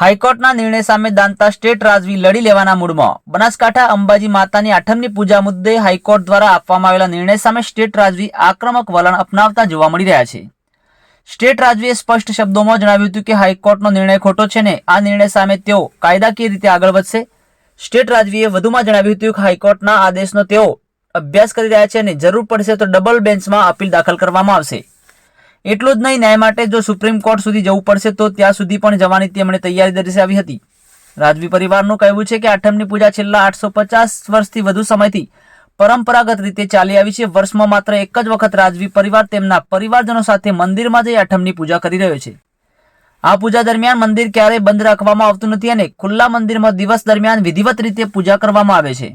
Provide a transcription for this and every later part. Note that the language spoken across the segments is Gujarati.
હાઈકોર્ટના નિર્ણય સામે દાંતા સ્ટેટ રાજવી લડી લેવાના મૂડમાં. બનાસકાંઠા અંબાજી માતાની આઠમની પૂજા મુદ્દે હાઈકોર્ટ દ્વારા આપવામાં આવેલા નિર્ણય સામે સ્ટેટ રાજવી આક્રમક વલણ અપનાવતા જોવા મળી રહ્યા છે. સ્ટેટ રાજવીએ સ્પષ્ટ શબ્દોમાં જણાવ્યું હતું કે હાઈકોર્ટનો નિર્ણય ખોટો છે ને આ નિર્ણય સામે તેઓ કાયદાકીય રીતે આગળ વધશે. સ્ટેટ રાજવીએ વધુમાં જણાવ્યું હતું કે હાઈકોર્ટના આદેશનો તેઓ અભ્યાસ કરી રહ્યા છે અને જરૂર પડશે તો ડબલ બેન્ચમાં અપીલ દાખલ કરવામાં આવશે. એટલું જ નહીં, ન્યાય માટે જો સુપ્રીમ કોર્ટ સુધી જવું પડશે, તો ત્યાં સુધી પણ જવાની તેમણે તૈયારી દર્શાવી હતી. રાજવી પરિવારનું કહેવું છે કે આઠમની પૂજા છેલ્લા આઠસો પચાસ વર્ષથી વધુ સમયથી પરંપરાગત રીતે ચાલી આવી છે. વર્ષમાં માત્ર એક જ વખત રાજવી પરિવાર તેમના પરિવારજનો સાથે મંદિરમાં જઈ આઠમની પૂજા કરી રહ્યો છે. આ પૂજા દરમિયાન મંદિર ક્યારેય બંધ રાખવામાં આવતું નથી અને ખુલ્લા મંદિરમાં દિવસ દરમિયાન વિધિવત રીતે પૂજા કરવામાં આવે છે.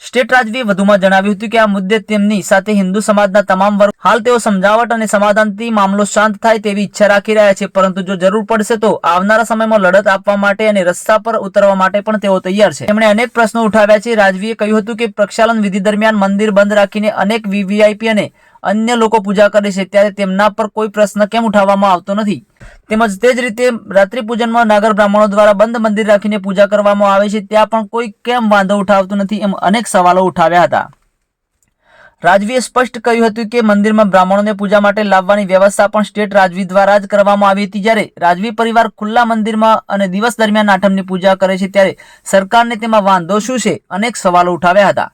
સ્ટેટ રાજવીએ વધુમાં જણાવ્યું હતું કે આ મુદ્દે તેમની સાથે હિન્દુ સમાજના તમામ વર્ગ હાલ તેઓ સમજાવટ અને સમાધાનથી મામલો શાંત થાય તેવી ઈચ્છા રાખી રહ્યા છે. પરંતુ જો જરૂર પડશે તો આવનારા સમયમાં લડત આપવા માટે અને રસ્તા પર ઉતરવા માટે પણ તેઓ તૈયાર છે. તેમણે અનેક પ્રશ્નો ઉઠાવ્યા છે. રાજવીએ કહ્યું હતું કે પ્રક્ષાલન વિધિ દરમિયાન મંદિર બંધ રાખીને અનેક વીવીઆઈપી અને અન્ય લોકો પૂજા કરે છે, ત્યારે તેમના પર કોઈ પ્રશ્ન કેમ ઉઠાવવામાં આવતો નથી? તેમજ તે જ રીતે રાત્રિ પૂજનમાં નાગર બ્રાહ્મણો દ્વારા બંધ મંદિર રાખીને પૂજા કરવામાં આવે છે, ત્યાં પણ કોઈ કેમ વાંધો ઉઠાવતું નથી એમ અનેક સવાલો ઉઠાવ્યા હતા. રાજવીએ સ્પષ્ટ કહ્યું હતું કે મંદિરમાં બ્રાહ્મણોને પૂજા માટે લાવવાની વ્યવસ્થા પણ સ્ટેટ રાજવી દ્વારા જ કરવામાં આવી હતી. જ્યારે રાજવી પરિવાર ખુલ્લા મંદિરમાં અને દિવસ દરમિયાન આઠમની પૂજા કરે છે, ત્યારે સરકારને તેમાં વાંધો શું છે? અનેક સવાલો ઉઠાવ્યા હતા.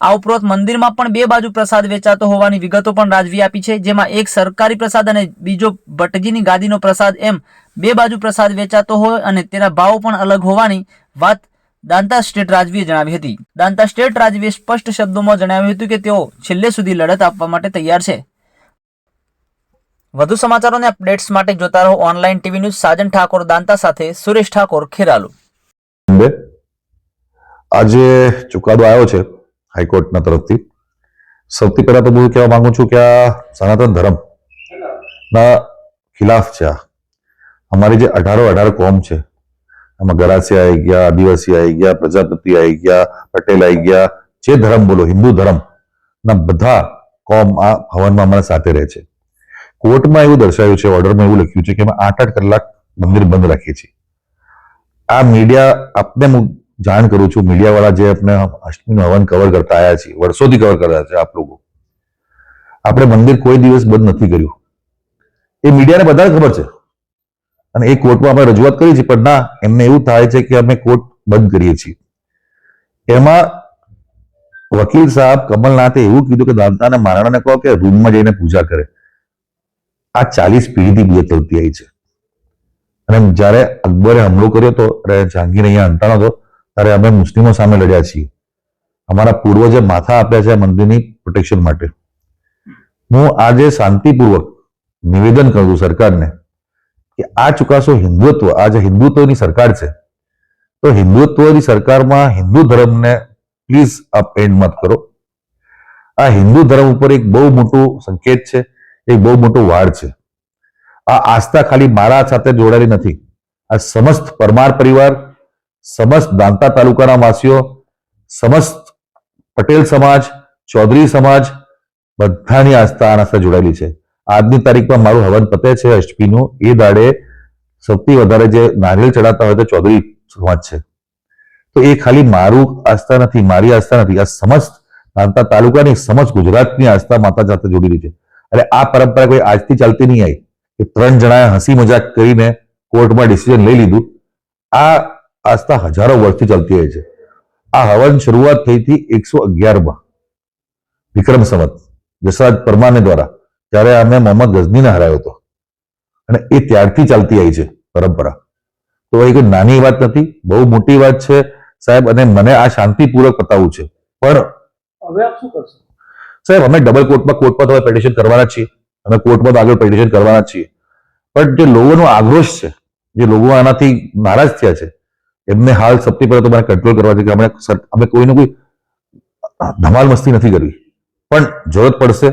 આ ઉપરાંત મંદિરમાં પણ બે બાજુ પ્રસાદ વેચાતો હોવાની વિગતો પણ રાજવી આપી છે, જેમાં એક સરકારી પ્રસાદ અને બીજો ભટજીની ગાદીનો પ્રસાદ એમ બે બાજુ પ્રસાદ વેચાતો હોય અને તેના ભાવ પણ અલગ હોવાની વાત દાંતા સ્ટેટ રાજવીએ જણાવી હતી. દાંતા સ્ટેટ રાજવીએ સ્પષ્ટ શબ્દોમાં જણાવ્યું હતું કે તેઓ છેલ્લે સુધી લડત આપવા માટે તૈયાર છે. વધુ સમાચારો અને અપડેટ્સ માટે જોતા રહો online TV news Sajan Thakor Danta સાથે સુરેશ ઠાકોર ખેરાલુ. આજે ચુકાદો આવ્યો છે. હાઈકોર્ટના તરફથી. સૌથી પહેલા તો હું કહેવા માંગુ છું કે આ સનાતન ધર્મ ના ખિલાફ છે આ. અમારી જે અઢારો અઢાર કોમ છે, એમાં ગરાસી આવી ગયા, આદિવાસી આવી ગયા, પ્રજાપતિ આવી ગયા, પટેલ આવી ગયા, જે ધર્મ બોલો, હિન્દુ ધર્મ ના બધા કોમ આ ભવનમાં અમારા સાથે રહે છે. કોર્ટમાં એવું દર્શાવ્યું છે, ઓર્ડરમાં એવું લખ્યું છે કે અમે આઠ આઠ કલાક મંદિર બંધ રાખીએ છીએ. આ મીડિયા આપને જાણ કરું છું, મીડિયાવાળા જે આપણે અષ્ટમીનું હવન કવર કરતા આવ્યા છીએ, વર્ષોથી કવર કરતા છે આપ લોકો. આપણે મંદિર કોઈ દિવસ બંધ નથી કર્યું. એ મીડિયાને બધાને ખબર છે. અને એ કોર્ટમાં આપણે રજૂઆત કરી છે, પણ ના, એમને એવું થાય છે કે અમે કોર્ટ બંધ કરીએ છીએ. એમાં વકીલ સાહેબ કમલનાથે એવું કીધું કે દાદાને મારાણાને કહો કે રૂમમાં જઈને પૂજા કરે. આ ચાલીસ પેઢીથી બે ચલતી આવી છે. અને જ્યારે અકબરે હુમલો કર્યો હતો અને જહાંગીર અહીંયા અંતાણો હતો ત્યારે અમે મુસ્લિમો સામે લડ્યા છીએ. અમારા પૂર્વજે માથા આપ્યા છે મંદિરની પ્રોટેક્શન માટે. હું આજે શાંતિપૂર્વક નિવેદન કરું છું સરકારને કે આ ચુકાશો હિન્દુત્વ, આ જે હિન્દુત્વની સરકાર છે, તો હિન્દુત્વની સરકારમાં હિન્દુ ધર્મને પ્લીઝ આપ એન્ડ મત કરો. આ હિન્દુ ધર્મ ઉપર એક બહુ મોટું સંકેત છે, એક બહુ મોટું વાડ છે. આ આસ્થા ખાલી મારા સાથે જોડાયેલી નથી. આ સમસ્ત પરમાર પરિવાર સમસ્ત દાંતા તાલુકાના વાસીઓ, સમસ્ત પટેલ સમાજ, ચૌધરી સમાજ બધાની આસ્થા આના સાથે જોડાયેલી છે. આજની તારીખમાં મારું હવન પતે છે અષ્ટમીનું એ દાડે સૌથી વધારે જે નારિયેળ ચડાતા હોય તો ચૌધરી સમાજ છે. તો એ ખાલી મારું આસ્થા નથી, મારી આસ્થા નથી. આ સમસ્ત દાંતા તાલુકાની, સમસ્ત ગુજરાતની આસ્થા માતા સાથે જોડેલી છે. અને આ પરંપરા કોઈ આજથી ચાલતી નહીં આવી. કે ત્રણ જણાએ હસી મજાક કરીને કોર્ટમાં ડિસિઝન લઈ લીધું. આ આસ્થા હજારો વર્ષથી ચાલતી હોય છે. આ હવન શરૂઆત થઈ હતી એકસો અગિયારમાં. વિક્રમ સંવત જસરાજ પરમાને દ્વારા ત્યારે અમે મોહમ્મદ ગઝનીને હરાયો હતો. અને એ ત્યારથી ચાલતી આવી છે પરંપરા. તો એ કોઈ નાની વાત નથી બહુ મોટી વાત છે સાહેબ અને મને આ શાંતિપૂર્વક પતાવવું છે. પણ હવે આપ શું કરશો? સાહેબ અમે ડબલ કોર્ટમાં કોર્ટમાં તો પેટિશન કરવાના છીએ. અમે કોર્ટમાં તો આગળ પેટિશન કરવાના છીએ. પણ જે લોકોનો આક્રોશ છે જે લોકો આનાથી નારાજ થયા છે એમને હાલ સૌથી પહેલા તો મને કંટ્રોલ કરવા છે કે અમે અમે કોઈને કોઈ ધમાલ મસ્તી નથી કરવી. પણ જરૂરત પડશે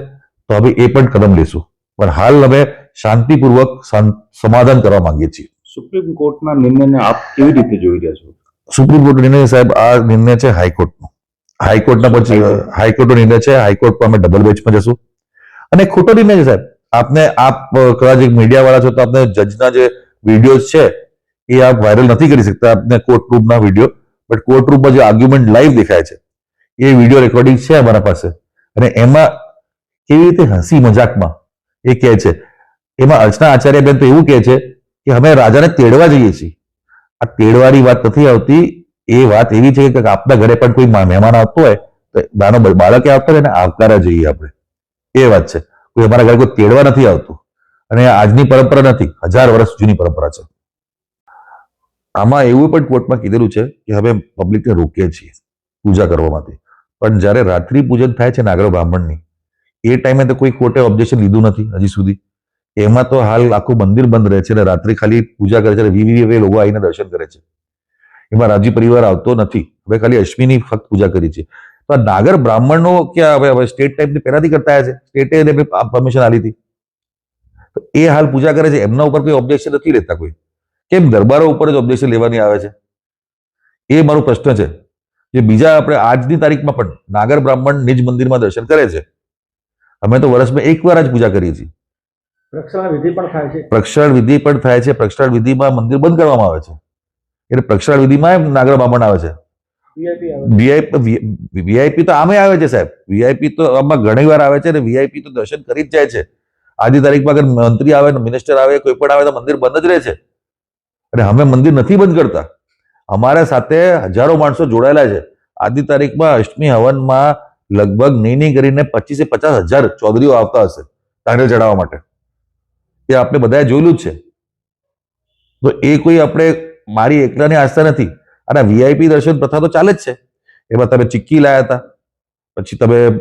તો હવે એ પણ કદમ લેશું. પણ હાલ અમે શાંતિપૂર્વક શાંત- સમાધાન કરવા માંગીએ છીએ. સુપ્રીમ કોર્ટના નિર્ણયને આપ કેવી રીતે જોઈ રહ્યા છો? સુપ્રીમ કોર્ટ નિર્ણય સાહેબ આ નિર્ણય છે હાઈકોર્ટનો. હાઈકોર્ટના પછી હાઈકોર્ટનો નિર્ણય છે હાઈકોર્ટ પર અમે ડબલ બેચમાં જશું. અને ખોટો નિર્ણય છે સાહેબ આપને આપ કદાચ એક મીડિયા વાળા છો તો આપને જજના જે વિડીયોઝ છે એ આપ વાયરલ નથી કરી શકતા. આપને કોર્ટ રૂમના વીડિયો બટ કોર્ટ રૂમમાં જે આર્ગ્યુમેન્ટ લાઈવ દેખાય છે, એ વીડિયો રેકોર્ડિંગ છે અમારા પાસે. અને એમાં કેવી રીતે હસી મજાકમાં એ કહે છે. એમાં અર્ચના આચાર્યબેન તો એવું કહે છે કે અમે રાજાને તેડવા જઈએ છીએ. આ તેડવાની વાત નથી આવતી. એ વાત એવી છે કે આપના ઘરે પણ કોઈ મહેમાન આવતો હોય, તો નાનો બાળકે આવતો હોય ને આવકારા જઈએ આપણે. એ વાત છે. કોઈ અમારા ઘરે કોઈ તેડવા નથી આવતું. અને આજની પરંપરા નથી. હજાર વર્ષ જૂની પરંપરા છે. આમાં એવું પણ કોર્ટમાં કીધેલું છે કે હવે પબ્લિકને રોકીએ છીએ પૂજા કરવામાંથી પણ જ્યારે રાત્રિ પૂજન થાય છે નાગર બ્રાહ્મણની, એ ટાઈમે તો કોઈ કોર્ટે ઓબ્જેક્શન લીધું નથી હજી સુધી. એમાં તો હાલ આખું મંદિર બંધ રહે છે અને રાત્રે ખાલી પૂજા કરે છે અને વી વી લોકો આવીને દર્શન કરે છે. એમાં રાજી પરિવાર આવતો નથી. હવે ખાલી અશ્વિની ફક્ત પૂજા કરી છે. તો આ નાગર બ્રાહ્મણનો ક્યાં હવે હવે સ્ટેટ ટાઈપની પહેલાથી કરતા છે? સ્ટેટે એને પરમિશન આપી હતી. એ હાલ પૂજા કરે છે. એમના ઉપર કોઈ ઓબ્જેક્શન નથી લેતા કોઈ. કેમ દરબારો ઉપર જ ઓબ્જેક્શન લેવાની આવે છે? એ મારો પ્રશ્ન છે. જે બીજા આપણે આજની તારીખમાં પણ નાગર બ્રાહ્મણ નિજ મંદિરમાં દર્શન કરે છે. અમે તો વર્ષમાં એકવાર જ પૂજા કરીએ છીએ. પ્રક્ષણ વિધિ પણ થાય છે. પ્રક્ષાળ વિધિ પણ થાય છે. પ્રક્ષાળ વિધિમાં મંદિર બંધ કરવામાં આવે છે. એટલે પ્રક્ષાળ વિધિમાં નાગર બ્રાહ્મણ આવે છે. વીઆઈપી તો આમે આવે છે સાહેબ. વીઆઈપી તો આમાં ઘણી વાર આવે છે અને વીઆઈપી તો દર્શન કરી જ જાય છે. આજની તારીખમાં અગર મંત્રી આવે મિનિસ્ટર આવે કોઈ પણ આવે તો મંદિર બંધ જ રહે છે. અને અમે મંદિર નથી બંધ કરતા. અમારા સાથે હજારો માણસો જોડાયેલા છે. આજની તારીખમાં અષ્ટમી હવનમાં લગભગ નહીં નહીં કરીને પચીસે પચાસ હજાર ચૌધરીઓ આવતા હશે તારે ચડાવવા માટે. એ આપણે બધાએ જોયેલું જ છે. તો એ કોઈ આપણે મારી એકલાની આસ્થા નથી. અને વીઆઈપી દર્શન પ્રથા તો ચાલે જ છે. એમાં તમે ચિક્કી લાયા હતા. પછી તમે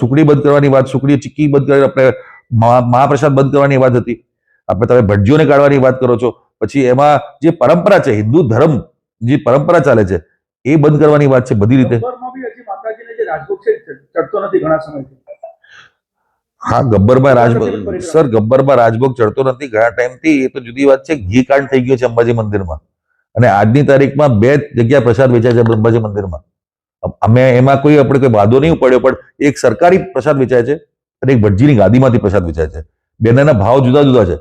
સુકડી બંધ કરવાની વાત સુકડી ચિક્કી બંધ કરી આપણે મહા- મહાપ્રસાદ બંધ કરવાની વાત હતી. આપણે તમે ભટજીઓને કાઢવાની વાત કરો છો પછી એમાં જે પરંપરા છે હિન્દુ ધર્મ જે પરંપરા ચાલે છે એ બંધ કરવાની વાત છે બધી રીતે? હા ગબ્બરમાં રાજભોગ સર ગબ્બરમાં રાજભોગ ચડતો નથી ઘણા ટાઈમથી એ તો જુદી વાત છે ઘી કાંડ થઈ ગયો છે અંબાજી મંદિરમાં. અને આજની તારીખમાં બે જગ્યા પ્રસાદ વેચાય છે અંબાજી મંદિરમાં. અમે એમાં કોઈ આપણે કોઈ વાંધો નહીં પડ્યો પણ એક સરકારી પ્રસાદ વેચાય છે અને એક ભટજીની ગાદીમાંથી પ્રસાદ વેચાય છે. બંનેના ભાવ જુદા જુદા છે.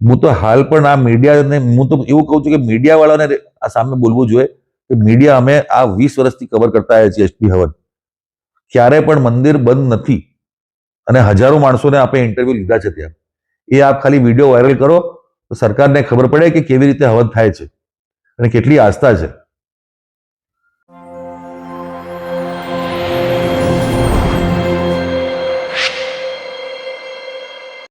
હું તો હાલ પણ આ મીડિયાને હું તો એવું કહું છું કે મીડિયાવાળાને આ સામે બોલવું જોઈએ કે મીડિયા અમે આ વીસ વર્ષથી કવર કરતા આવ્યા છીએ એસપી હવન. ક્યારે પણ મંદિર બંધ નથી અને હજારો માણસોને આપણે ઇન્ટરવ્યુ લીધા છે ત્યાં. એ આપ ખાલી વીડિયો વાયરલ કરો તો સરકારને ખબર પડે કે કેવી રીતે હવન થાય છે અને કેટલી આસ્થા છે.